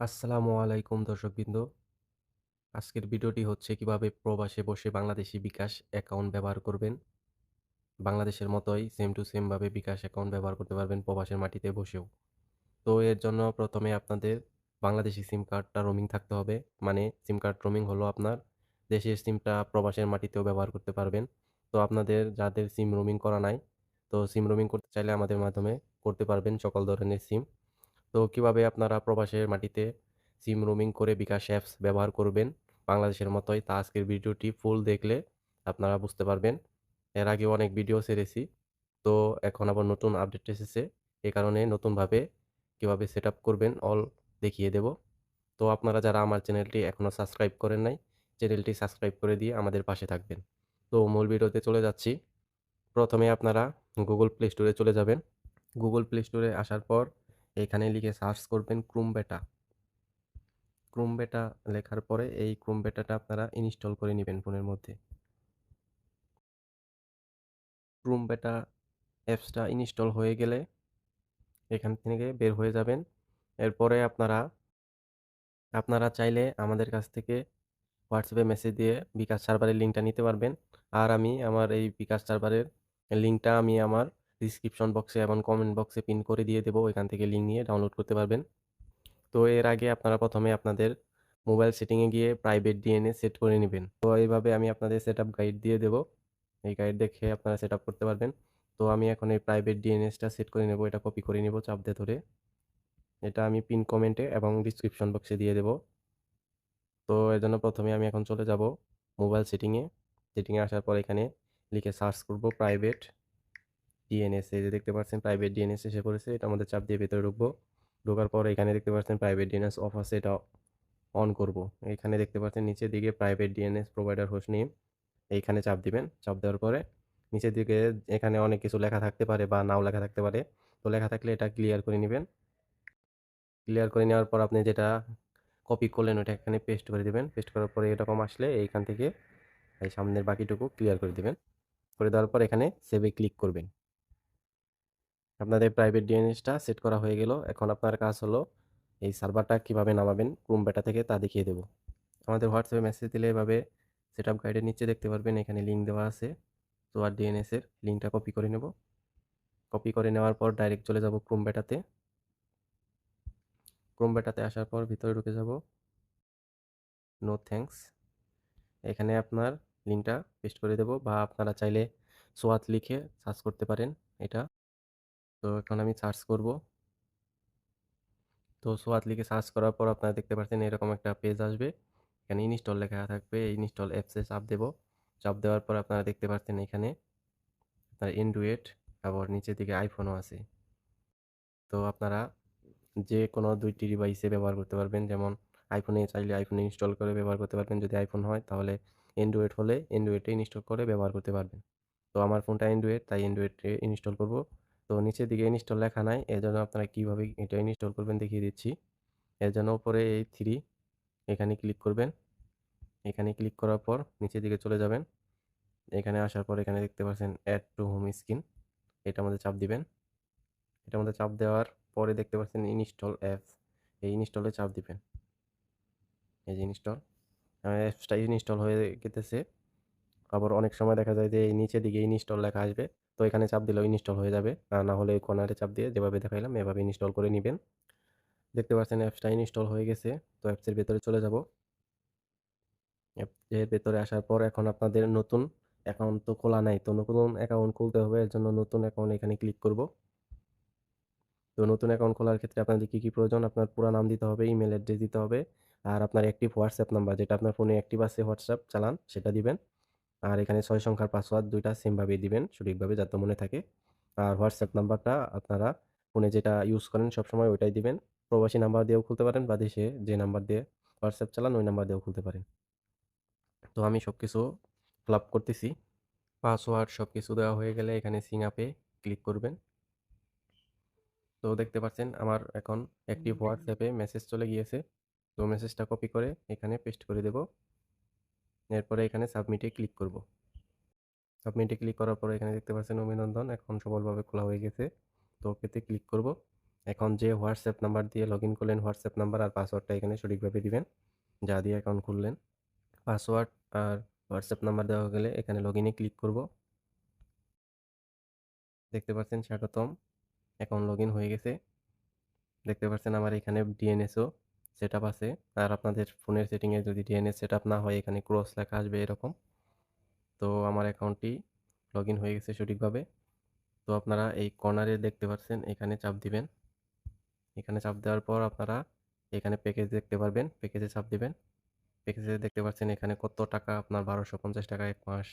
আসসালামু আলাইকুম দর্শকবৃন্দ। আজকের ভিডিওটি হচ্ছে কীভাবে প্রবাসে বসে বাংলাদেশি বিকাশ অ্যাকাউন্ট ব্যবহার করবেন। বাংলাদেশের মতোই সেম টু সেম ভাবে বিকাশ অ্যাকাউন্ট ব্যবহার করতে পারবেন প্রবাসের মাটিতে বসেও। তো এর জন্য প্রথমে আপনাদের বাংলাদেশী সিম কার্ডটা রোমিং থাকতে হবে। মানে সিম কার্ড রোমিং হলো আপনার দেশের সিমটা প্রবাসের মাটিতেও ব্যবহার করতে পারবেন। তো আপনাদের যাদের সিম রোমিং করা নাই, তো সিম রোমিং করতে চাইলে আমাদের মাধ্যমে করতে পারবেন সকল ধরনের সিম। তো কীভাবে আপনারা প্রবাসের মাটিতে সিম রোমিং করে বিকাশ অ্যাপস ব্যবহার করবেন? বাংলাদেশের মতোই তা আজকের ভিডিওটি ফুল দেখলে আপনারা বুঝতে পারবেন। এর আগে অনেক ভিডিও সেরেছি তো এখন আবার নতুন আপডেট এসেছে। এ কারণে নতুনভাবে কীভাবে সেট করবেন অল দেখিয়ে দেব। তো আপনারা যারা আমার চ্যানেলটি এখনও সাবস্ক্রাইব করেন নাই, চ্যানেলটি সাবস্ক্রাইব করে দিয়ে আমাদের পাশে থাকবেন। তো মূল ভিডিওতে চলে যাচ্ছি। প্রথমে আপনারা গুগল প্লে স্টোরে চলে যাবেন। গুগল প্লে স্টোরে আসার পর এখানে লিখে সার্চ করবেন ক্রুম বেটা ক্রুম বেটা লেখার পরে এই ক্রুম বেটাটা আপনারা ইনস্টল করে নেবেন ফোনের মধ্যে। ক্রুম বেটা অ্যাপসটা ইনস্টল হয়ে গেলে এখান থেকে বের হয়ে যাবেন। এরপরে আপনারা আপনারা চাইলে আমাদের কাছ থেকে হোয়াটসঅ্যাপে মেসেজ দিয়ে বিকাশ সার্ভারের লিঙ্কটা নিতে পারবেন। আর আমি আমার এই বিকাশ সার্ভারের লিঙ্কটা আমি আমার ডিসক্রিপশন বক্সে এবং কমেন্ট বক্সে পিন করে দিয়ে দেবো। এখান থেকে লিঙ্ক নিয়ে ডাউনলোড করতে পারবেন। তো এর আগে আপনারা প্রথমে আপনাদের মোবাইল সেটিংয়ে গিয়ে প্রাইভেট ডিএনএ সেট করে নেবেন। তো এইভাবে আমি আপনাদের সেট আপ গাইড দিয়ে দেবো। এই গাইড দেখে আপনারা সেট আপ করতে পারবেন। তো আমি এখন এই প্রাইভেট ডিএনএসটা সেট করে নেব। এটা কপি করে নেব চাপ দিয়ে ধরে। এটা আমি পিন কমেন্টে এবং ডিসক্রিপশন বক্সে দিয়ে দেব। তো এর জন্য প্রথমে আমি এখন চলে যাব মোবাইল সেটিংয়ে সেটিংয়ে আসার পর এখানে লিখে সার্চ করব প্রাইভেট ডিএনএস এই যে দেখতে পাচ্ছেন প্রাইভেট ডিএনএস এসে পড়েছে, এটা আমাদের চাপ দিয়ে ভেতরে ঢুকবো। ঢোকার পর এখানে দেখতে পাচ্ছেন প্রাইভেট ডিএনএস অফ আছে, এটা অন করব। এখানে দেখতে পাচ্ছেন নিচের দিকে private DNS provider host name এইখানে চাপ দিবেন। চাপ দেওয়ার পরে নিচের দিকে এখানে অনেক কিছু লেখা থাকতে পারে বা নাও লেখা থাকতে পারে। তো লেখা থাকলে এটা ক্লিয়ার করে নেবেন। ক্লিয়ার করে নেওয়ার পর আপনি যেটা কপি করলেন, ওটা এখানে পেস্ট করে দেবেন। পেস্ট করার পরে এরকম আসলে এইখান থেকে এই সামনের বাকিটুকু ক্লিয়ার করে দেবেন। করে দেওয়ার পর এখানে সেভে ক্লিক করবেন। আপনাদের প্রাইভেট ডিএনএসটা সেট করা হয়ে গেল। এখন আপনার কাজ হলো এই সার্ভারটা কীভাবে নামাবেন ক্রোম বেটা থেকে তা দেখিয়ে দেবো। আমাদের হোয়াটসঅ্যাপে মেসেজ দিলে এভাবে সেট আপ গাইডের নিচে দেখতে পারবেন, এখানে লিঙ্ক দেওয়া আছে। তো আর ডিএনএসের লিঙ্কটা কপি করে নেব। কপি করে নেওয়ার পর ডাইরেক্ট চলে যাব ক্রোম বেটাতে ক্রোম বেটাতে আসার পর ভিতরে ঢুকে যাব। নো থ্যাঙ্কস এখানে আপনার লিঙ্কটা পেস্ট করে দেব বা আপনারা চাইলে সোয়াত লিখে সার্চ করতে পারেন এটা। তো এখন আমি সার্চ করব। তো সোয়াত লিখে সার্চ করার পর আপনারা দেখতে পাচ্ছেন এরকম একটা পেজ আসবে। এখানে ইনস্টল লেখা থাকবে ইনস্টল অ্যাপসে চাপ দেব। চাপ দেওয়ার পর আপনারা দেখতে পাচ্ছেন এখানে আপনার এন্ড্রয়েড আবার নিচের দিকে আইফোনও আছে। তো আপনারা যে কোনো দুইটি ডিভাইসে ব্যবহার করতে পারবেন। যেমন আইফোনে চাইলে আইফোনে ইনস্টল করে ব্যবহার করতে পারবেন। যদি আইফোন হয়, তাহলে অ্যান্ড্রয়েড হলে অ্যান্ড্রয়েডে ইনস্টল করে ব্যবহার করতে পারবেন। তো আমার ফোনটা অ্যান্ড্রয়েড তাই অ্যান্ড্রয়েডে ইনস্টল করব। তো নিচের দিকে ইনস্টল লেখা নাই। এর জন্য আপনারা কীভাবে এটা ইনস্টল করবেন দেখিয়ে দিচ্ছি। এর জন্য উপরে এই থ্রি এখানে ক্লিক করবেন। এখানে ক্লিক করার পর নিচের দিকে চলে যাবেন। এখানে আসার পর এখানে দেখতে পাচ্ছেন অ্যাড টু হোম স্ক্রিন এটা মধ্যে চাপ দিবেন। এটার মধ্যে চাপ দেওয়ার পরে দেখতে পাচ্ছেন ইনস্টল অ্যাপস এই ইনস্টলে চাপ দিবেন। এই যে ইনস্টল অ্যাপসটা ইনস্টল হয়ে গেতেছে। আবার অনেক সময় দেখা যায় যে, এই নিচের দিকে ইনস্টল লেখা আসবে। তো এখানে চাপ দিলেও ইনস্টল হয়ে যাবে। আর না হলে কর্নারে চাপ দিয়ে যেভাবে দেখাইলাম, এভাবে ইনস্টল করে নেবেন। দেখতে পাচ্ছেন অ্যাপসটা ইনস্টল হয়ে গেছে। তো অ্যাপসের ভেতরে চলে যাব। অ্যাপের ভেতরে আসার পর এখন আপনাদের নতুন অ্যাকাউন্ট তো খোলা নাই। তো নতুন অ্যাকাউন্ট খুলতে হবে। এর জন্য নতুন অ্যাকাউন্ট এখানে ক্লিক করব। তো নতুন অ্যাকাউন্ট খোলার ক্ষেত্রে আপনাদের কী কী প্রয়োজন? আপনার পুরো নাম দিতে হবে, ইমেল অ্যাড্রেস দিতে হবে, আর আপনার অ্যাক্টিভ হোয়াটসঅ্যাপ নাম্বার যেটা আপনার ফোনে অ্যাক্টিভ আছে হোয়াটসঅ্যাপ চালান, সেটা দিবেন। আর এখানে ছয় সংখ্যার পাসওয়ার্ড দুইটা সেমভাবেই দিবেন সঠিকভাবে যাতে মনে থাকে। আর হোয়াটসঅ্যাপ নাম্বারটা আপনারা ফোনে যেটা ইউজ করেন সবসময় ওইটাই দিবেন। প্রবাসী নাম্বার দিয়েও খুলতে পারেন বা দেশে যে নাম্বার দিয়ে হোয়াটসঅ্যাপ চালান ওই নাম্বার দিয়েও খুলতে পারেন। তো আমি সব কিছু ফিল আপ করতেছি। পাসওয়ার্ড সব কিছু দেওয়া হয়ে গেলে এখানে সিং আপে ক্লিক করবেন। তো দেখতে পাচ্ছেন আমার এখন অ্যাক্টিভ হোয়াটসঅ্যাপে মেসেজ চলে গিয়েছে। তো মেসেজটা কপি করে এখানে পেস্ট করে দেব। এরপরে এখানে সাবমিটে ক্লিক করব। সাবমিটে ক্লিক করার পরে এখানে দেখতে পাচ্ছেন অভিনন্দন, এখন সফলভাবে খোলা হয়ে গেছে। তো ওকেতে ক্লিক করব। এখন যে হোয়াটসঅ্যাপ নাম্বার দিয়ে লগইন করলেন হোয়াটসঅ্যাপ নাম্বার আর পাসওয়ার্ডটা এখানে সঠিকভাবে দিবেন। যা দিয়ে অ্যাকাউন্ট খুললেন। পাসওয়ার্ড আর হোয়াটসঅ্যাপ নাম্বার দেওয়া গেলে এখানে লগইনে ক্লিক করব। দেখতে পাচ্ছেন স্বাগতম অ্যাকাউন্ট লগইন হয়ে গেছে। দেখতে পাচ্ছেন আমার এখানে ডিএনএসও সেট আপ আছে। আর আপনাদের ফোনের সেটিংয়ে যদি ডিএনএস সেট না হয়, এখানে ক্রস লেখা আসবে এরকম। তো আমার অ্যাকাউন্টটি লগইন হয়ে গেছে সঠিকভাবে। তো আপনারা এই কর্নারে দেখতে পাচ্ছেন এখানে চাপ দিবেন। এখানে চাপ দেওয়ার পর আপনারা এখানে প্যাকেজ দেখতে পারবেন প্যাকেজে চাপ দিবেন। প্যাকেজে দেখতে পাচ্ছেন এখানে কত টাকা? আপনার বারোশো পঞ্চাশ টাকা এক মাস।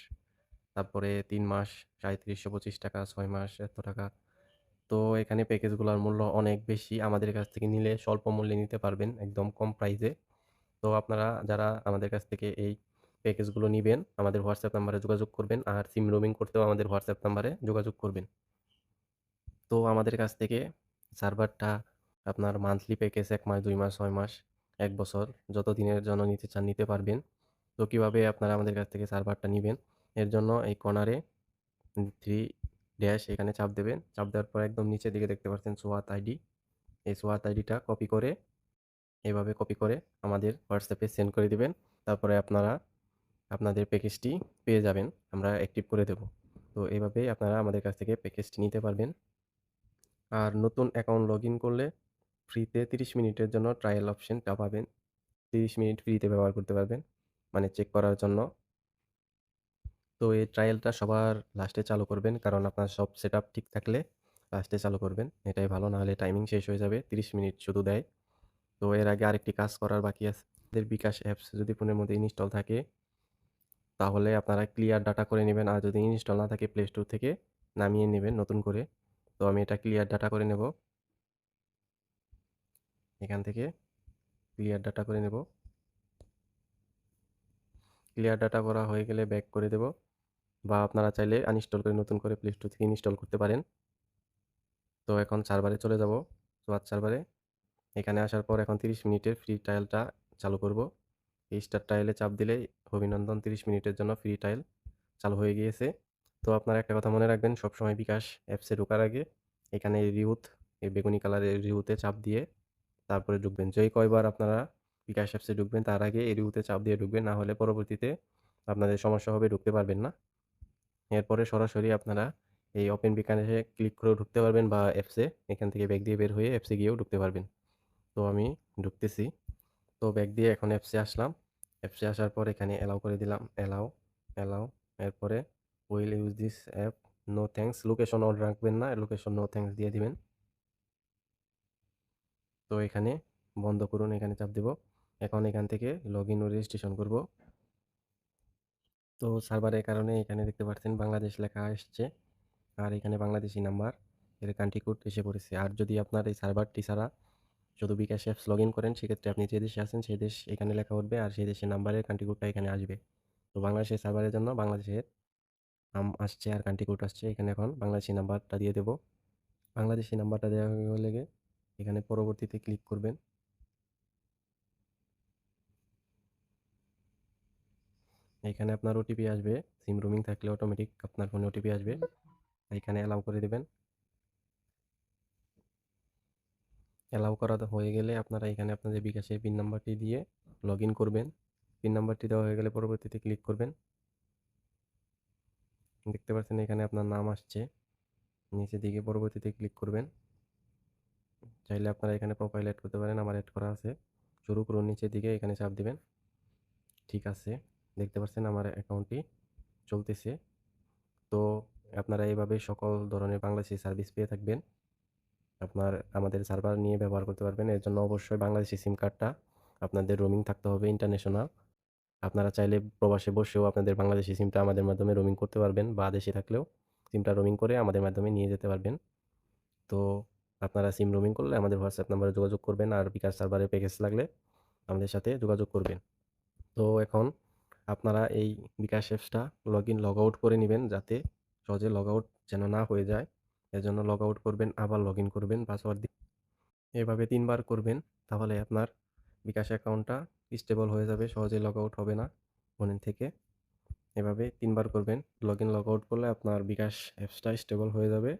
তারপরে তিন মাস সাঁত্রিশশো পঁচিশ টাকা, ছয় মাস, এত টাকা। তো এখানে প্যাকেজগুলোর মূল্য অনেক বেশি। আমাদের কাছ থেকে নিলে স্বল্প মূল্যে নিতে পারবেন, একদম কম প্রাইসে তো আপনারা যারা আমাদের কাছ থেকে এই প্যাকেজগুলো নেবেন, আমাদের হোয়াটসঅ্যাপ নাম্বারে যোগাযোগ করবেন আর সিম রোমিং করতেও আমাদের হোয়াটসঅ্যাপ নাম্বারে যোগাযোগ করবেন। তো আমাদের কাছ থেকে সার্ভারটা আপনার মান্থলি প্যাকেজ এক মাস, দুই মাস, ছয় মাস, এক বছর, যত দিনের জন্য নিতে চান নিতে পারবেন। তো কীভাবে আপনারা আমাদের কাছ থেকে সার্ভারটা নেবেন? এর জন্য এই কর্নারে থ্রি ড্যাশ এখানে চাপ দেবেন। চাপ দেওয়ার পর একদম নিচের দিকে দেখতে পাচ্ছেন সোয়াত আইডি। এই সোয়াত আইডিটা কপি করে, এভাবে কপি করে আমাদের হোয়াটসঅ্যাপে সেন্ড করে দিবেন। তারপরে আপনারা আপনাদের প্যাকেজটি পেয়ে যাবেন। আমরা অ্যাক্টিভ করে দেব। তো এইভাবেই আপনারা আমাদের কাছ থেকে প্যাকেজটি নিতে পারবেন। আর নতুন অ্যাকাউন্ট লগ করলে ফ্রিতে তিরিশ মিনিটের জন্য ট্রায়াল অপশনটা পাবেন। তিরিশ মিনিট ফ্রিতে ব্যবহার করতে পারবেন। মানে চেক করার জন্য তো এই ট্রায়ালটা সবার লাস্টে চালু করবেন। কারণ আপনার সব সেট ঠিক থাকলে লাস্টে চালু করবেন। এটাই ভালো নাহলে টাইমিং শেষ হয়ে যাবে, তিরিশ মিনিট শুধু দেয়। তো এর আগে আরেকটি কাজ করার বাকি আছে। বিকাশ অ্যাপস যদি ফোনের মধ্যে ইনস্টল থাকে, তাহলে আপনারা ক্লিয়ার ডাটা করে নেবেন। আর যদি ইনস্টল না থাকে প্লে স্টোর থেকে, নামিয়ে নেবেন নতুন করে। তো আমি এটা ক্লিয়ার ডাটা করে নেব। এখান থেকে ক্লিয়ার ডাটা করে নেব। ক্লিয়ার ডাটা করা হয়ে গেলে ব্যাক করে দেব বা আপনারা চাইলে আনইনস্টল করে নতুন করে প্লে স্টোর থেকে ইনস্টল করতে পারেন। তো এখন সার্ভারে চলে যাব সোয়াত সার্ভারে এখানে আসার পর এখন তিরিশ মিনিটের ফ্রি ট্রায়ালটা চালু করব। এই স্টার ট্রায়ালে চাপ দিলে অভিনন্দন, তিরিশ মিনিটের জন্য ফ্রি ট্রায়াল চালু হয়ে গিয়েছে। তো আপনারা একটা কথা মনে রাখবেন, সবসময় বিকাশ অ্যাপসে ঢোকার আগে এখানে রিউথ এই বেগুনি কালারের রিউতে চাপ দিয়ে তারপরে ঢুকবেন। যেই কয়বার আপনারা বিকাশ অ্যাপসে ঢুকবেন, তার আগে এই রিউতে চাপ দিয়ে ঢুকবেন, না হলে পরবর্তীতে আপনাদের সমস্যা হবে, ঢুকতে পারবেন না। এরপরে সরাসরি আপনারা এই ওপেন বিকাশে ক্লিক করেও ঢুকতে পারবেন বা অ্যাপসে এখান থেকে ব্যাগ দিয়ে বের হয়ে অ্যাপসে গিয়েও ঢুকতে পারবেন। তো আমি ঢুকতেছি। তো ব্যাগ দিয়ে এখন অ্যাপসে আসলাম। অ্যাপসে আসার পর এখানে অ্যালাউ করে দিলাম। অ্যালাউ অ্যালাউ এরপরে will use this app no thanks location on রাখবেন না লোকেশন নো থ্যাঙ্কস দিয়ে দিবেন। তো এখানে বন্ধ করুন, এখানে চাপ দেব। এখন এখান থেকে লগ ইন ও রেজিস্ট্রেশন করব। তো সার্ভারের কারণে এখানে দেখতে পাচ্ছেন বাংলাদেশ লেখা আসছে আর এখানে বাংলাদেশি নাম্বার এর কান্ট্রি কোড এসে পড়েছে। আর যদি আপনার এই সার্ভারটি ছাড়া শুধু বিকাশ অ্যাপস লগ ইন করেন, সেক্ষেত্রে আপনি যে দেশে আছেন, সেই দেশ এখানে লেখা উঠবে আর সেই দেশের নাম্বারের কান্ট্রি কোডটা এখানে আসবে। তো বাংলাদেশের সার্ভারের জন্য বাংলাদেশের নাম আসছে আর কান্ট্রি কোড আসছে। এখানে এখন বাংলাদেশি নাম্বারটা দিয়ে দেব। বাংলাদেশি নাম্বারটা দেওয়া হয়ে গেলে এখানে পরবর্তীতে ক্লিক করবেন। এখানে আপনার ওটিপি আসবে। সিম রুমিং থাকলে অটোমেটিক আপনার ফোনে ওটিপি আসবে। এখানে অ্যালাউ করে দেবেন। অ্যালাউ করা হয়ে গেলে আপনারা এখানে আপনাদের বিকাশের পিন নাম্বারটি দিয়ে লগ করবেন। পিন নাম্বারটি দেওয়া হয়ে গেলে পরবর্তীতে ক্লিক করবেন। দেখতে পাচ্ছেন এখানে আপনার নাম আসছে। নিচের দিকে পরবর্তীতে ক্লিক করবেন। চাইলে আপনারা এখানে প্রোফাইল অ্যাড করতে পারেন। আমার অ্যাড করা আছে। শুরু করুন, নিচের দিকে এখানে চাপ দিবেন। ঠিক আছে। দেখতে পাচ্ছেন আমার অ্যাকাউন্টটি চলতেছে। তো আপনারা এইভাবে সকল ধরনের বাংলাদেশি সার্ভিস পেয়ে থাকবেন। আপনার, আমাদের সার্ভার নিয়ে ব্যবহার করতে পারবেন। এর জন্য অবশ্যই বাংলাদেশি সিম কার্ডটা আপনাদের রোমিং থাকতে হবে ইন্টারন্যাশনাল। আপনারা চাইলে প্রবাসে বসেও আপনাদের বাংলাদেশি সিমটা আমাদের মাধ্যমে রোমিং করতে পারবেন বা দেশে থাকলেও সিমটা রোমিং করে আমাদের মাধ্যমে নিয়ে যেতে পারবেন। তো আপনারা সিম রোমিং করলে আমাদের হোয়াটসঅ্যাপ নাম্বারে যোগাযোগ করবেন আর বিকাশ সার্ভারে প্যাকেজ লাগলে আমাদের সাথে যোগাযোগ করবেন। তো এখন আপনারা এই বিকাশ অ্যাপসটা লগ ইন লগ আউট করে নেবেন যাতে সহজে লগ আউট যেন না হয়ে যায়। এজন্য লগ আউট করবেন, আবার লগ ইন করবেন পাসওয়ার্ড দিয়ে এভাবে তিনবার করবেন, তাহলে আপনার বিকাশ অ্যাকাউন্টটা স্টেবল হয়ে যাবে, সহজে লগ আউট হবে না ফোনের থেকে। এভাবে তিনবার করবেন লগ ইন লগ আউট করলে আপনার বিকাশ অ্যাপসটা স্টেবল হয়ে যাবে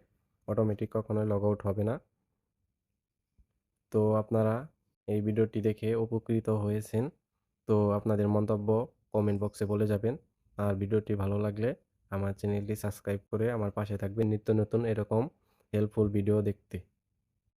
অটোমেটিক কখনোই লগ আউট হবে না। তো আপনারা এই ভিডিওটি দেখে উপকৃত হয়েছেন। তো আপনাদের মন্তব্য কমেন্ট বক্সে বলে যাবেন। আর ভিডিওটি ভালো লাগলে আমার চ্যানেলটি সাবস্ক্রাইব করে আমার পাশে থাকবেন নিত্য নতুন এরকম হেল্পফুল ভিডিও দেখতে।